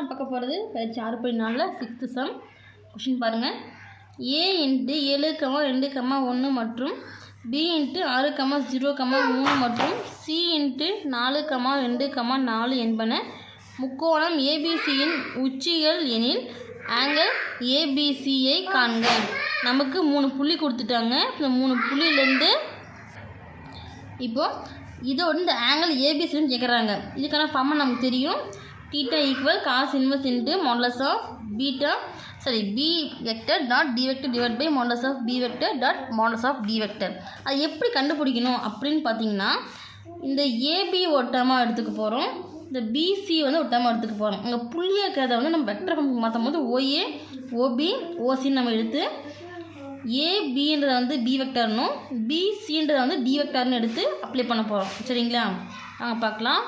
நான் பார்க்க போகிறது பயிற்சி ஆறு புள்ளி நாலில் சிக்ஸ்த்து சம் கொஷின் பாருங்கள் ஏ இன்ட்டு ஏழு கமா ரெண்டு கமா ஒன்று மற்றும் பி இன்ட்டு ஆறு கமா ஜீரோ கமா மூணு மற்றும் சி இன்ட்டு நாலு கமா ரெண்டு கமா நாலு என்பன முக்கோணம் ஏபிசியின் உச்சிகள் எனில் ஆங்கிள் ஏபிசியை காண்க. நமக்கு மூணு புள்ளி கொடுத்துட்டாங்க. இந்த மூணு புள்ளியிலேருந்து இப்போது இதோட இந்த ஆங்கிள் ஏபிசின்னு கேட்குறாங்க இதுக்கான ஃபார்மை நமக்கு தெரியும். Theta equal cos inverse into modulus of beta sorry B vector dot D vector divide by modulus of B vector dot modulus of D vector அது எப்படி கண்டுபிடிக்கணும் அப்படின்னு பார்த்தீங்கன்னா இந்த ஏபி ஒட்டமாக எடுத்துக்க போகிறோம் இந்த பிசி வந்து ஒட்டமாக எடுத்துக்க போகிறோம் அங்கே புள்ளியாக இருக்கிறத வந்து நம்ம வெக்டர் ஃபார்முக்கு மாற்றும் போது ஓஏ ஓபி ஓசின்னு நம்ம எடுத்து ஏபின்றத வந்து பி வெக்டர்னும் பிசின்றத வந்து டி வெக்டர்னு எடுத்து அப்ளை பண்ண போகிறோம் சரிங்களா? நாங்கள் பார்க்கலாம்.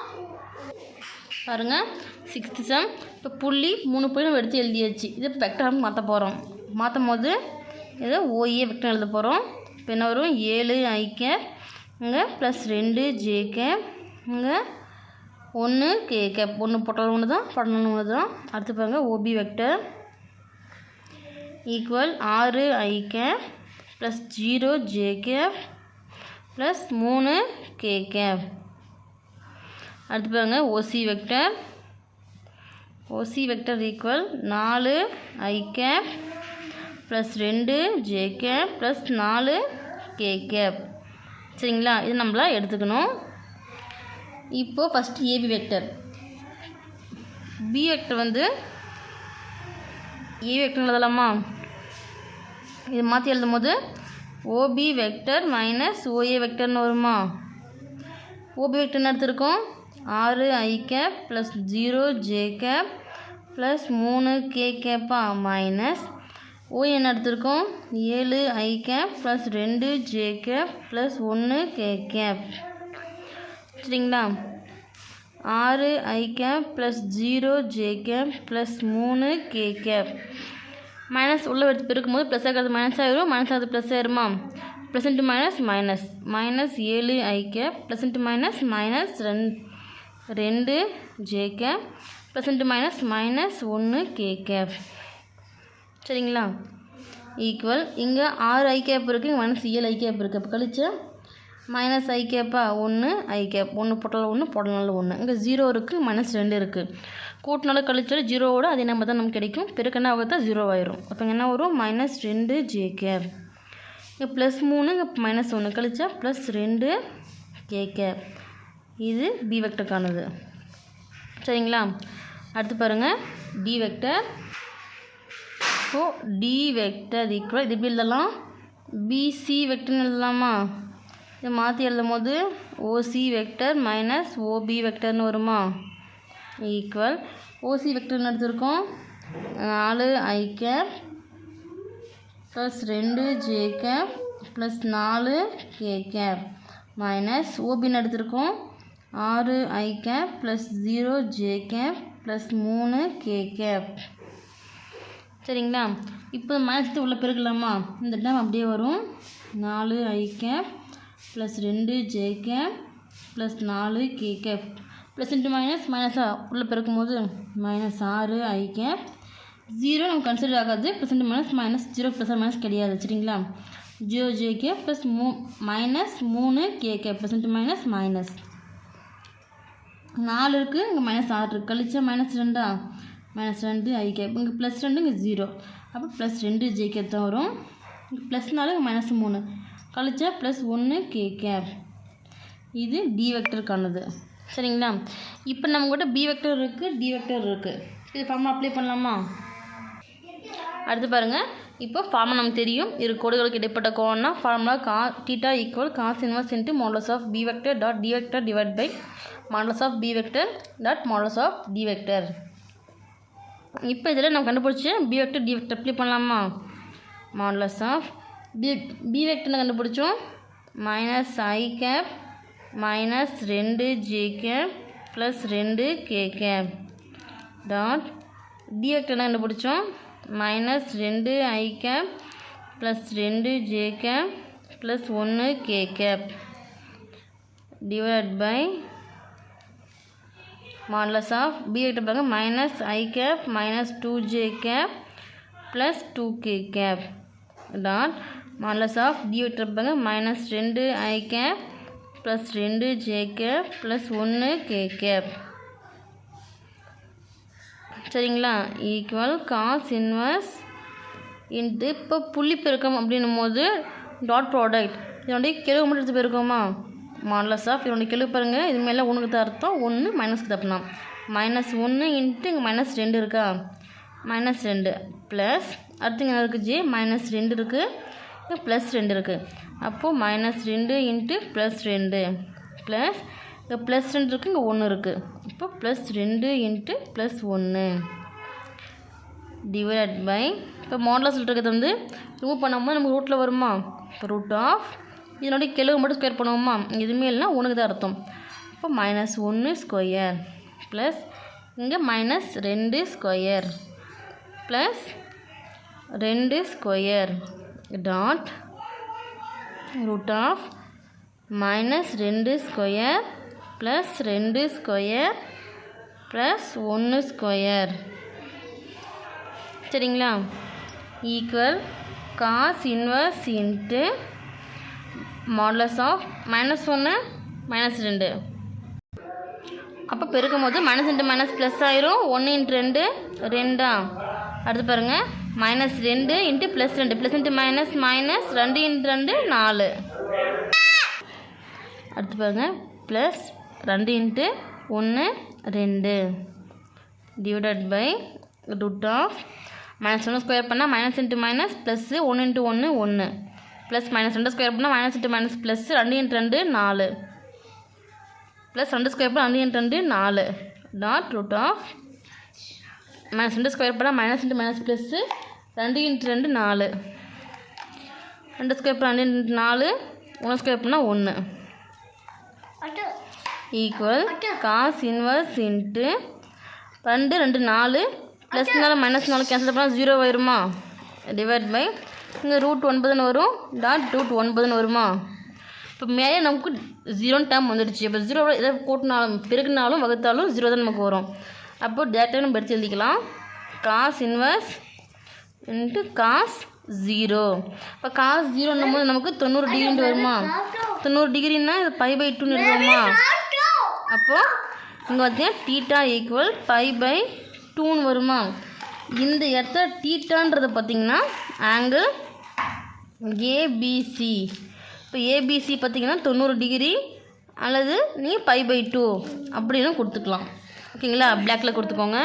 பாருங்கள் சிக்ஸ்த்து சம் இப்போ புள்ளி மூணு புள்ளி நம்ம எடுத்து எழுதியாச்சு. இது வெக்டர் மாற்ற போகிறோம் மாற்றும் போது இதை ஓஏ வெக்டர் எழுத போகிறோம் இப்போ என்ன வரும்? ஏழு ஐக்கே இங்கே ப்ளஸ் ரெண்டு ஜேகே இங்கே ஒன்று கே கே. ஒன்று பொட்டல் ஒன்று தான் படணும் ஒன்று தான். அடுத்து பாருங்க ஓபி வெக்டர் ஈக்குவல் ஆறு I K plus zero J K plus மூணு கேகே அடுத்து பாருங்க O C vector O C vector equal நாலு ஐ கேப் ப்ளஸ் ரெண்டு ஜே கேப் ப்ளஸ் நாலு கே கேப் சரிங்களா? இது நம்மளா எடுத்துக்கணும். இப்போது first A B vector B vector வந்து ஏ வெக்டர் எழுதலாமா? இது மாற்றி எழுதும் போது ஓபி வெக்டர் மைனஸ் ஓஏ வெக்டர்னு வருமா? ஓபி வெக்டர்னு எடுத்துருக்கோம். ஆறு I cap plus zero J cap plus மூணு கே கேப்பா மைனஸ் ஓ என்ன எடுத்திருக்கோம். ஏழு ஐ கேப் ப்ளஸ் ரெண்டு ஜே கேப் ப்ளஸ் ஒன்று கே கேப் சரிங்களா? ஆறு i cap plus zero j cap plus மூணு கே கேப் மைனஸ் உள்ள எடுத்து பெருக்கும்போது ப்ளஸ் ஆகிறது மைனஸ் ஆகிரும் மைனஸ் ஆகிறது ப்ளஸ் ஆயிருமா? Plus into minus minus minus ஏழு I cap plus into minus minus ரெண்டு ரெண்டு J cap plus into minus minus ஒன்று கே கேப் சரிங்களா? ஈக்குவல் இங்கே ஆறு ஐ கேப் இருக்குது இங்கே மைனஸ் ஏழு ஐ கேப் இருக்குது அப்போ கழிச்சா மைனஸ் ஐ கேப்பா ஒன்று ஐ கேப் ஒன்று பொட்டல் ஒன்று போடனாலும் ஒன்று இங்கே ஜீரோ இருக்குது மைனஸ் ரெண்டு இருக்குது கூட்டினாலும் கழிச்சாலும் ஜீரோவோட அதே நம்பர் தான் நமக்கு கிடைக்கும். பெருக்கன்னா ஆகுதா? ஜீரோ ஆயிரும். அப்போ என்ன வரும்? மைனஸ் ரெண்டு ஜே கேப் இங்கே ப்ளஸ் மூணு இங்கே மைனஸ் ஒன்று கழிச்சா ப்ளஸ் ரெண்டு கே கேப் இது பி வெக்டருக்கானது சரிங்களா? அடுத்து பாருங்கள் D vector so D vector equal இது எப்படி எழுதலாம்? பிசி வெக்டர்னு எழுதலாமா? இதை மாற்றி எழுதும் போது ஓசி வெக்டர் மைனஸ் ஓபி வெக்டர்னு வருமா? ஈக்குவல் ஓசி வெக்டர்னு எடுத்திருக்கோம். நாலு ஐ கேப் ப்ளஸ் ரெண்டு ஜே கேப் ப்ளஸ் நாலு கே கேப் மைனஸ் ஓபின்னு எடுத்திருக்கோம். ஆறு I cap plus zero J cap plus மூணு கே கேப் சரிங்களா? இப்போ மைனஸ் உள்ள பெருக்கலாமா? இந்த டைம் அப்படியே வரும். நாலு ஐ கேப் ப்ளஸ் ரெண்டு ஜே கேப் ப்ளஸ் நாலு K cap plus into minus மைனஸாக உள்ளே பெருக்கும் போது மைனஸ் ஆறு ஐ கேப் ஜீரோ நமக்கு கன்சிடர் ஆகாது. Plus into minus minus zero plus minus கிடையாது. சரிங்களா? ஜீரோ ஜே கேப் ப்ளஸ் மூ மைனஸ் மூணு K K plus into minus minus நாலு இருக்குது இங்கே மைனஸ் ஆறு இருக்குது கழிச்சா மைனஸ் ரெண்டா? மைனஸ் ரெண்டு ஐ கேப் இங்கே ப்ளஸ் ரெண்டு இங்கே ஜீரோ அப்போ ப்ளஸ் ரெண்டு ஜே கேப் தான் வரும். இங்கே ப்ளஸ் நாலு இங்கே மைனஸ் மூணு. கழிச்சா ப்ளஸ் ஒன்று கே கேப் இது டி வெக்டருக்கானது சரிங்களா? இப்போ நம்ம கூட பி வெக்டர் இருக்குது டி வெக்டர் இருக்குது இது ஃபார்முலா அப்ளை பண்ணலாமா? அடுத்து பாருங்கள் இப்போ ஃபார்முலா நமக்கு தெரியும். இரு கோடுகளுக்கு இடைப்பட்ட கோணம்னா ஃபார்முலா கா theta equal cos inverse into modulus of B vector dot D vector divide by modulus of B vector dot modulus of D vector இப்போ இதில் நம்ம கண்டுபிடிச்சி B vector D vector apply பண்ணலாமா? மாடலஸ் ஆஃப் பி பி வெக்டர்னு கண்டுபிடிச்சோம். Minus I cap minus ரெண்டு J cap plus ரெண்டு K cap dot D வெக்டர்னு கண்டுபிடிச்சோம். மைனஸ் ரெண்டு ஐ கேப் ப்ளஸ் ரெண்டு ஜே கேப் ப்ளஸ் ஒன்று K cap divide by modulus of B vector பாருங்க minus I cap minus two J cap plus two K cap dot modulus of D vector பாருங்க minus ரெண்டு I cap plus ரெண்டு J cap plus ஒன்று K cap சரிங்களா? Equal cos inverse into இப்போ புள்ளி பெருக்கம் அப்படின்னும் போது டாட் ப்ராடக்ட் இதனுடைய கெழுவு மட்டும் எடுத்து பெருக்கோமா? மாடலஸ் ஆஃப் இதனுடைய கெழுவு பாருங்கள் இது மேலே ஒன்றுக்கு தான் அர்த்தம். ஒன்று மைனஸ்க்கு தப்புனா மைனஸ் ஒன்று இன்ட்டு இங்கே மைனஸ் ரெண்டு இருக்கா? மைனஸ் ரெண்டு. ப்ளஸ் அடுத்து இங்கே இருக்குது ஜி மைனஸ் ரெண்டு இருக்குது ப்ளஸ் ரெண்டு இருக்குது அப்போது மைனஸ் ரெண்டு இன்ட்டு ப்ளஸ் ரெண்டு. ப்ளஸ் இங்கே ப்ளஸ் ரெண்டு இருக்குது இங்கே ஒன்று இருக்குது இப்போ ப்ளஸ் ரெண்டு இன்ட்டு ப்ளஸ் ஒன்று டிவைட் பை இப்போ மாடலாக சொல்லிட்டு வந்து ரிமூவ் பண்ணும்போது நமக்கு ரூட்டில் வருமா? இப்போ ரூட் ஆஃப் இதனுடைய கெழுவு மட்டும் ஸ்கொயர் பண்ணுவோமா? எதுவுமே இல்லைனா ஒன்றுக்கு தான் அர்த்தம். இப்போ மைனஸ் ஒன்று ஸ்கொயர் ப்ளஸ் இங்கே மைனஸ் ரெண்டு ஸ்கொயர் ப்ளஸ் ரெண்டு square dot root of minus ரெண்டு ஸ்கொயர் ப்ளஸ் ரெண்டு ஸ்கொயர் ப்ளஸ் ஒன்று ஸ்கொயர் சரிங்களா? Equal cos inverse into modulus of minus ஒன்று மைனஸ் ரெண்டு. அப்போ பெருக்கும் போது மைனஸ் இன்ட்டு மைனஸ் ப்ளஸ் ஆயிரும். ஒன்று இன்ட்டு ரெண்டு ரெண்டா? அடுத்து பாருங்கள் மைனஸ் ரெண்டு இன்ட்டு ப்ளஸ் ரெண்டு. ப்ளஸ் இன்ட்டு மைனஸ் மைனஸ் ரெண்டு இன்ட்டு ரெண்டு நாலு. அடுத்து பாருங்கள் ப்ளஸ் ரெண்டு இன்ட்டு ஒன்று ரெண்டு. Divided by root of minus ஒன்று ஸ்கொயர் பண்ணால் மைனஸ் இன்ட்டு மைனஸ் ப்ளஸ்ஸு ஒன்று இன்ட்டு ஒன்று ஒன்று. ப்ளஸ் மைனஸ் ரெண்டு ஸ்கொயர் பண்ணால் மைனஸ் இன்ட்டு மைனஸ் ப்ளஸ் ரெண்டு இன்ட்டு ரெண்டு நாலு. ப்ளஸ் ரெண்டு ஸ்கொயர் பண்ணால் ரெண்டு இன்ட்டு ரெண்டு நாலு. டாட் ரூட் ஆஃப் மைனஸ் ரெண்டு ஸ்கொயர் பண்ணால் மைனஸ் இன்ட்டு மைனஸ் ப்ளஸ்ஸு ரெண்டு இன்ட்டு ரெண்டு நாலு. ரெண்டு ஸ்கொயர் பண்ணால் ரெண்டு இன்ட்டு நாலு ஒன்று ஸ்கொயர் பண்ணால் ஒன்று. ஈக்குவல் காஸ் இன்வர்ஸ் இன்ட்டு ரெண்டு ரெண்டு நாலு ப்ளஸ்னால மைனஸ் நாலு கேன்சல் பண்ணால் ஜீரோ வருமா டிவைட் பை இங்கே ரூட் ஒன்பதுன்னு வரும் டாட் ரூட் ஒன்பதுன்னு வருமா? இப்போ மேலே நமக்கு ஜீரோன்னு டேம் வந்துடுச்சு. இப்போ ஜீரோ எதாவது கூட்டினாலும் பெருக்கினாலும் வகுத்தாலும் ஜீரோ தான் நமக்கு வரும். அப்போ டேட்டா நம்ம எடுத்து எழுதிக்கலாம். Cos inverse into cos zero இப்போ காஸ் ஜீரோன்னும் போது நமக்கு தொண்ணூறு டிகிரின்ட்டு வருமா? தொண்ணூறு டிகிரின்னா இது பை பை டூன்னு எழுதுவோமா அப்போது இங்கே பார்த்தீங்கன்னா டீட்டா ஈக்குவல் பை பை டூன்னு வருமா? இந்த இடத்துல டீட்டான்றது பார்த்தீங்கன்னா ஆங்கிள் ஏபிசி இப்போ ஏபிசி பார்த்தீங்கன்னா தொண்ணூறு டிகிரி அல்லது நீங்கள் பை பை டூ அப்படின்னு கொடுத்துக்கலாம். ஓகேங்களா பிளாக்கில் கொடுத்துக்கோங்க.